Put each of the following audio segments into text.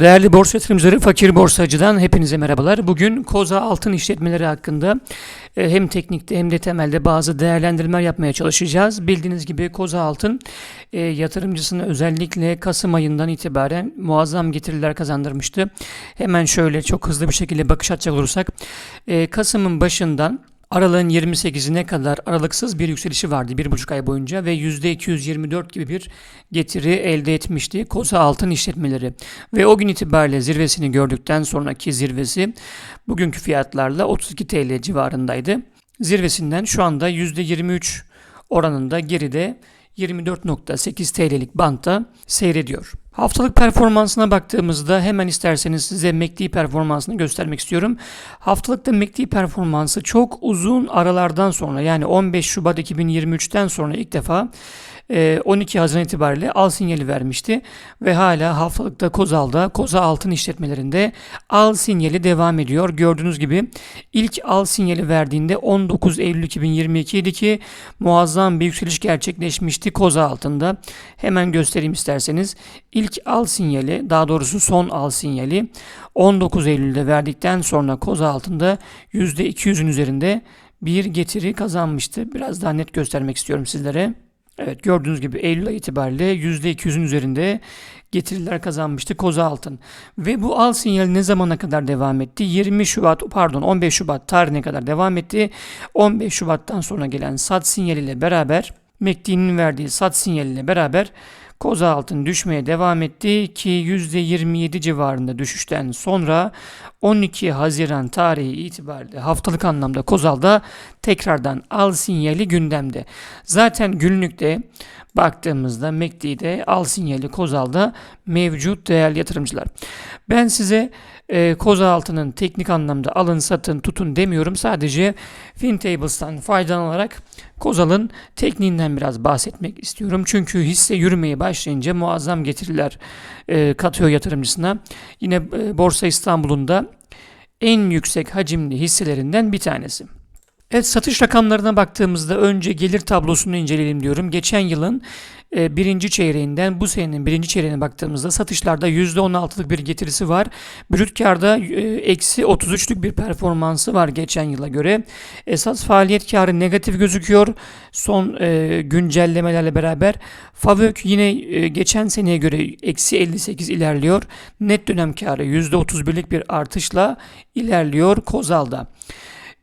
Değerli borsa yatırımcıları, fakir borsacıdan hepinize merhabalar. Bugün Koza Altın işletmeleri hakkında e, hem teknikte hem de temelde bazı değerlendirmeler yapmaya çalışacağız. Bildiğiniz gibi Koza Altın e, yatırımcısına özellikle Kasım ayından itibaren muazzam getiriler kazandırmıştı. Hemen şöyle çok hızlı bir şekilde bakış atacak olursak e, Kasım'ın başından Aralığın 28'ine kadar aralıksız bir yükselişi vardı bir buçuk ay boyunca ve %224 gibi bir getiri elde etmişti Koza Altın işletmeleri. Ve o gün itibariyle zirvesini gördükten sonraki zirvesi bugünkü fiyatlarla 32 TL civarındaydı. Zirvesinden şu anda %23 oranında geride 24.8 TL'lik bantta seyrediyor. Haftalık performansına baktığımızda hemen isterseniz size MACD performansını göstermek istiyorum. Haftalıkta MACD performansı çok uzun aralardan sonra yani 15 Şubat 2023'ten sonra ilk defa 12 Haziran itibariyle al sinyali vermişti ve hala haftalıkta Kozal'da, Koza Altın işletmelerinde al sinyali devam ediyor. Gördüğünüz gibi ilk al sinyali verdiğinde 19 Eylül 2022 idi ki muazzam bir yükseliş gerçekleşmişti Koza Altın'da. Hemen göstereyim isterseniz. İlk al sinyali, daha doğrusu son al sinyali 19 Eylül'de verdikten sonra Koza Altın'da %200'ün üzerinde bir getiri kazanmıştı. Biraz daha net göstermek istiyorum sizlere. Evet gördüğünüz gibi Eylül ayı itibariyle %200'ün üzerinde getiriler kazanmıştı Koza Altın. Ve bu al sinyali ne zamana kadar devam etti? 20 Şubat pardon 15 Şubat tarihine kadar devam etti. 15 Şubat'tan sonra gelen sat sinyaliyle beraber MACD'nin verdiği sat sinyaliyle beraber Koza altın düşmeye devam etti ki %27 civarında düşüşten sonra 12 Haziran tarihi itibariyle haftalık anlamda Kozal'da tekrardan al sinyali gündemde. Zaten günlükte baktığımızda MACD'de al sinyali Kozal'da mevcut değerli yatırımcılar. Ben size e, koza altının teknik anlamda alın satın tutun demiyorum. Sadece FinTables'tan faydalanarak Kozal'ın tekniğinden biraz bahsetmek istiyorum. Çünkü hisse yürümeye başlayınca muazzam getiriler e, katıyor yatırımcısına. Yine e, Borsa İstanbul'un da en yüksek hacimli hisselerinden bir tanesi. Evet satış rakamlarına baktığımızda önce gelir tablosunu inceleyelim diyorum. Geçen yılın e, birinci çeyreğinden bu senenin birinci çeyreğine baktığımızda satışlarda %16'lık bir getirisi var. Brüt karda e, eksi 33'lük bir performansı var geçen yıla göre. Esas faaliyet karı negatif gözüküyor. Son e, güncellemelerle beraber FAVÖK yine e, geçen seneye göre eksi 58 ilerliyor. Net dönem karı %31'lik bir artışla ilerliyor Kozal'da.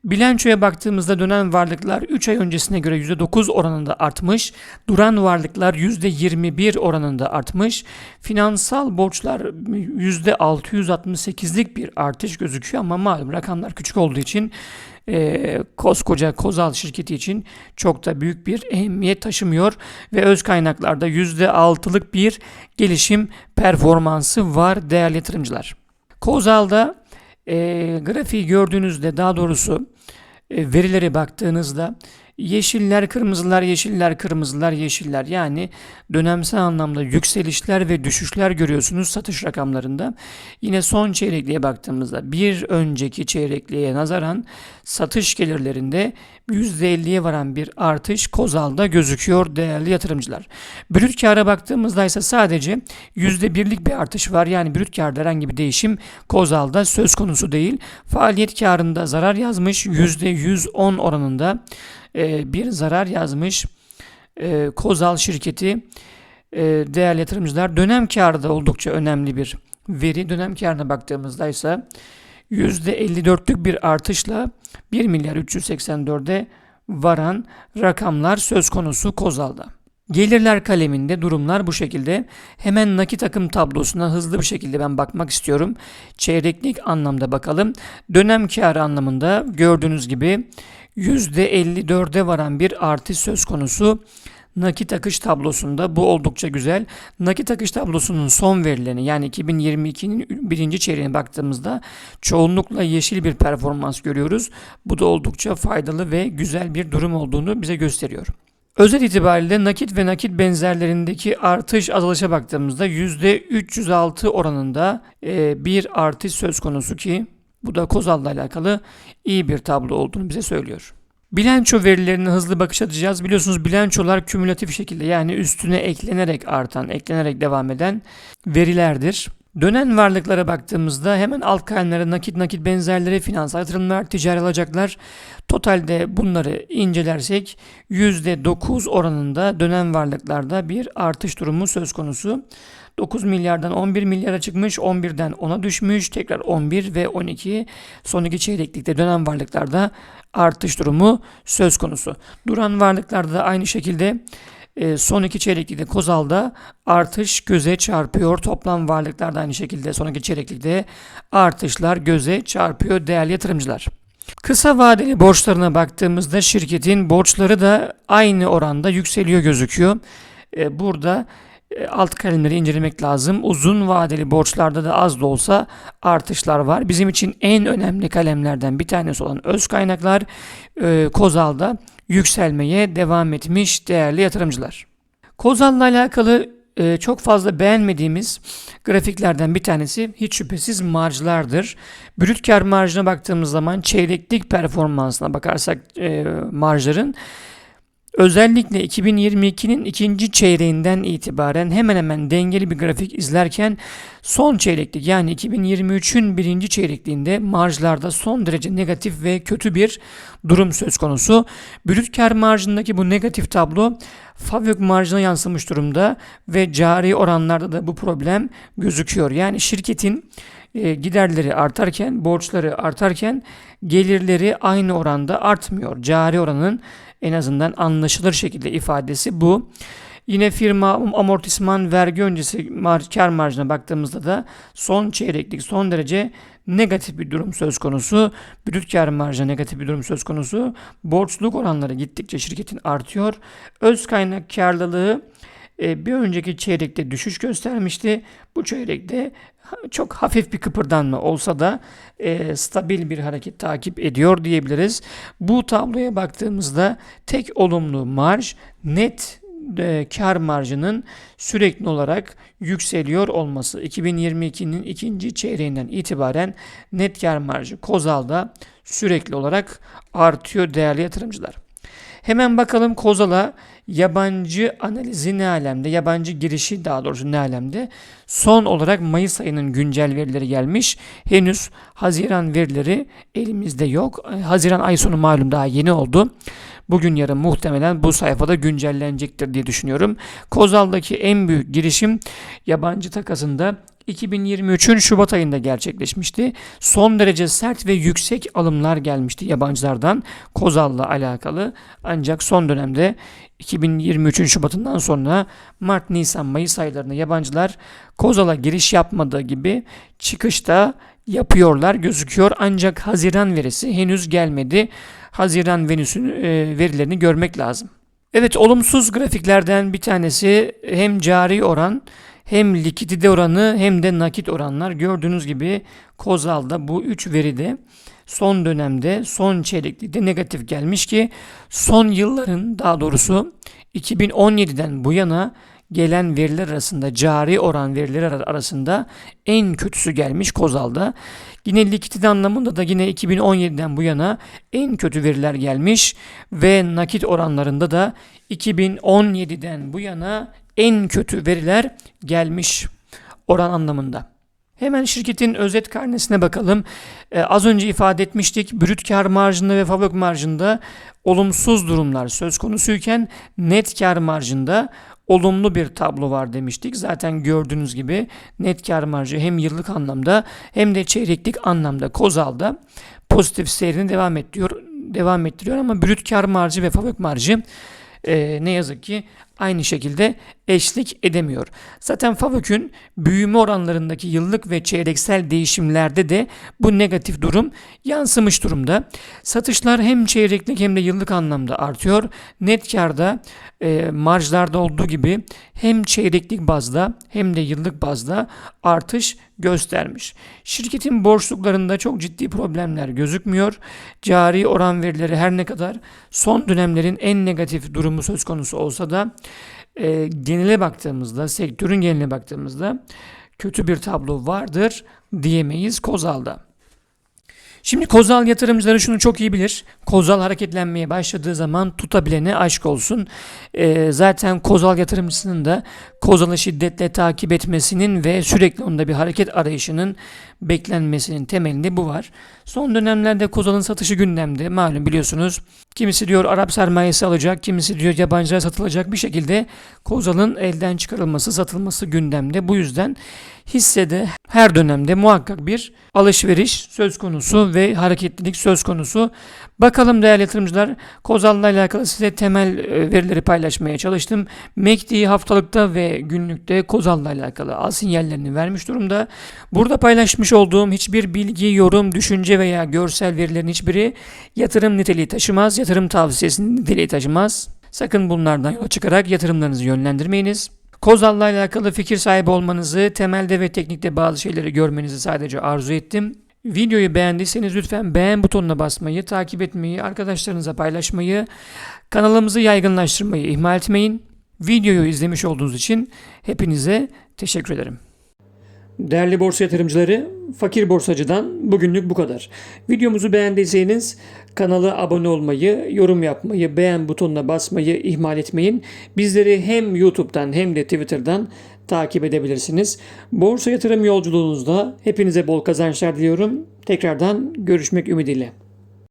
Bilançoya baktığımızda dönen varlıklar 3 ay öncesine göre %9 oranında artmış. Duran varlıklar %21 oranında artmış. Finansal borçlar %668'lik bir artış gözüküyor ama malum rakamlar küçük olduğu için e, koskoca Kozal şirketi için çok da büyük bir ehemmiyet taşımıyor ve öz kaynaklarda %6'lık bir gelişim performansı var değerli yatırımcılar. Kozal'da e, grafiği gördüğünüzde daha doğrusu verilere baktığınızda yeşiller, kırmızılar, yeşiller, kırmızılar, yeşiller yani dönemsel anlamda yükselişler ve düşüşler görüyorsunuz satış rakamlarında. Yine son çeyrekliğe baktığımızda bir önceki çeyrekliğe nazaran satış gelirlerinde %50'ye varan bir artış Kozal'da gözüküyor değerli yatırımcılar. Brüt kâra baktığımızda ise sadece %1'lik bir artış var. Yani brüt kârda herhangi bir değişim Kozal'da söz konusu değil. Faaliyet kârında zarar yazmış %110 oranında e, bir zarar yazmış e, Kozal şirketi e, değerli yatırımcılar. Dönem kârı da oldukça önemli bir veri. Dönem kârına baktığımızda ise %54'lük bir artışla 1 milyar 384'e varan rakamlar söz konusu Kozal'da. Gelirler kaleminde durumlar bu şekilde. Hemen nakit akım tablosuna hızlı bir şekilde ben bakmak istiyorum. Çeyreklik anlamda bakalım. Dönem karı anlamında gördüğünüz gibi %54'e varan bir artış söz konusu nakit akış tablosunda bu oldukça güzel. Nakit akış tablosunun son verilerini yani 2022'nin birinci çeyreğine baktığımızda çoğunlukla yeşil bir performans görüyoruz. Bu da oldukça faydalı ve güzel bir durum olduğunu bize gösteriyor. Özet itibariyle nakit ve nakit benzerlerindeki artış azalışa baktığımızda %306 oranında e, bir artış söz konusu ki bu da Kozal'la alakalı iyi bir tablo olduğunu bize söylüyor. Bilanço verilerine hızlı bakış atacağız. Biliyorsunuz bilançolar kümülatif şekilde yani üstüne eklenerek artan, eklenerek devam eden verilerdir. Dönen varlıklara baktığımızda hemen alt kalemlere nakit nakit benzerleri, finansal yatırımlar, ticari alacaklar. Totalde bunları incelersek %9 oranında dönen varlıklarda bir artış durumu söz konusu. 9 milyardan 11 milyara çıkmış, 11'den 10'a düşmüş, tekrar 11 ve 12 son iki çeyreklikte dönen varlıklarda artış durumu söz konusu. Duran varlıklarda da aynı şekilde e, son iki çeyreklikte Kozal'da artış göze çarpıyor. Toplam varlıklarda aynı şekilde son iki çeyreklikte artışlar göze çarpıyor değerli yatırımcılar. Kısa vadeli borçlarına baktığımızda şirketin borçları da aynı oranda yükseliyor gözüküyor. E, burada alt kalemleri incelemek lazım. Uzun vadeli borçlarda da az da olsa artışlar var. Bizim için en önemli kalemlerden bir tanesi olan öz kaynaklar e, Kozal'da yükselmeye devam etmiş değerli yatırımcılar. Kozal'la alakalı e, çok fazla beğenmediğimiz grafiklerden bir tanesi hiç şüphesiz marjlardır. Brüt kar marjına baktığımız zaman çeyreklik performansına bakarsak e, marjların Özellikle 2022'nin ikinci çeyreğinden itibaren hemen hemen dengeli bir grafik izlerken son çeyreklik yani 2023'ün birinci çeyrekliğinde marjlarda son derece negatif ve kötü bir durum söz konusu. Brüt kar marjındaki bu negatif tablo FAVÖK marjına yansımış durumda ve cari oranlarda da bu problem gözüküyor. Yani şirketin e, giderleri artarken, borçları artarken gelirleri aynı oranda artmıyor. Cari oranın en azından anlaşılır şekilde ifadesi bu. Yine firma amortisman vergi öncesi mar kar marjına baktığımızda da son çeyreklik son derece negatif bir durum söz konusu. Brüt kar marjı negatif bir durum söz konusu. Borçluluk oranları gittikçe şirketin artıyor. Öz kaynak karlılığı bir önceki çeyrekte düşüş göstermişti. Bu çeyrekte çok hafif bir kıpırdanma olsa da e, stabil bir hareket takip ediyor diyebiliriz. Bu tabloya baktığımızda tek olumlu marj net e, kar marjının sürekli olarak yükseliyor olması. 2022'nin ikinci çeyreğinden itibaren net kar marjı Kozal'da sürekli olarak artıyor değerli yatırımcılar. Hemen bakalım Kozal'a yabancı analizi ne alemde, yabancı girişi daha doğrusu ne alemde. Son olarak Mayıs ayının güncel verileri gelmiş. Henüz Haziran verileri elimizde yok. Haziran ay sonu malum daha yeni oldu. Bugün yarın muhtemelen bu sayfada güncellenecektir diye düşünüyorum. Kozal'daki en büyük girişim yabancı takasında 2023'ün Şubat ayında gerçekleşmişti. Son derece sert ve yüksek alımlar gelmişti yabancılardan Kozal'la alakalı. Ancak son dönemde 2023'ün Şubat'ından sonra Mart, Nisan, Mayıs aylarında yabancılar Kozal'a giriş yapmadığı gibi çıkışta yapıyorlar gözüküyor. Ancak Haziran verisi henüz gelmedi. Haziran Venüs'ün e, verilerini görmek lazım. Evet olumsuz grafiklerden bir tanesi hem cari oran hem likidite oranı hem de nakit oranlar gördüğünüz gibi Kozal'da bu üç veride son dönemde son çeyreklikte negatif gelmiş ki son yılların daha doğrusu 2017'den bu yana gelen veriler arasında cari oran verileri arasında en kötüsü gelmiş Kozal'da. Yine likidite anlamında da yine 2017'den bu yana en kötü veriler gelmiş ve nakit oranlarında da 2017'den bu yana en kötü veriler gelmiş oran anlamında. Hemen şirketin özet karnesine bakalım. Ee, az önce ifade etmiştik. Brüt kar marjında ve fabrik marjında olumsuz durumlar söz konusuyken net kar marjında olumlu bir tablo var demiştik. Zaten gördüğünüz gibi net kar marjı hem yıllık anlamda hem de çeyreklik anlamda Kozal'da pozitif seyrini devam ettiriyor, devam ettiriyor ama brüt kar marjı ve fabrik marjı e, ne yazık ki aynı şekilde eşlik edemiyor. Zaten FAVÖK'ün büyüme oranlarındaki yıllık ve çeyreksel değişimlerde de bu negatif durum yansımış durumda. Satışlar hem çeyreklik hem de yıllık anlamda artıyor. Net karda e, marjlarda olduğu gibi hem çeyreklik bazda hem de yıllık bazda artış göstermiş. Şirketin borçluklarında çok ciddi problemler gözükmüyor. Cari oran verileri her ne kadar son dönemlerin en negatif durumu söz konusu olsa da e, genele baktığımızda, sektörün geneline baktığımızda kötü bir tablo vardır diyemeyiz Kozal'da. Şimdi Kozal yatırımcıları şunu çok iyi bilir. Kozal hareketlenmeye başladığı zaman tutabilene aşk olsun. Ee, zaten Kozal yatırımcısının da Kozal'ı şiddetle takip etmesinin ve sürekli onda bir hareket arayışının beklenmesinin temelinde bu var. Son dönemlerde Kozal'ın satışı gündemde. Malum biliyorsunuz. Kimisi diyor Arap sermayesi alacak, kimisi diyor yabancılara satılacak bir şekilde Kozal'ın elden çıkarılması, satılması gündemde. Bu yüzden hissede her dönemde muhakkak bir alışveriş söz konusu ve hareketlilik söz konusu. Bakalım değerli yatırımcılar Kozal'la alakalı size temel e, verileri paylaşmaya çalıştım. MACD haftalıkta ve günlükte Kozal'la alakalı al sinyallerini vermiş durumda. Burada paylaşmış olduğum hiçbir bilgi, yorum, düşünce veya görsel verilerin hiçbiri yatırım niteliği taşımaz, yatırım tavsiyesinin niteliği taşımaz. Sakın bunlardan yola çıkarak yatırımlarınızı yönlendirmeyiniz. Kozal'la alakalı fikir sahibi olmanızı, temelde ve teknikte bazı şeyleri görmenizi sadece arzu ettim. Videoyu beğendiyseniz lütfen beğen butonuna basmayı, takip etmeyi, arkadaşlarınıza paylaşmayı, kanalımızı yaygınlaştırmayı ihmal etmeyin. Videoyu izlemiş olduğunuz için hepinize teşekkür ederim. Değerli borsa yatırımcıları, Fakir Borsacı'dan bugünlük bu kadar. Videomuzu beğendiyseniz kanala abone olmayı, yorum yapmayı, beğen butonuna basmayı ihmal etmeyin. Bizleri hem YouTube'dan hem de Twitter'dan takip edebilirsiniz. Borsa yatırım yolculuğunuzda hepinize bol kazançlar diliyorum. Tekrardan görüşmek ümidiyle.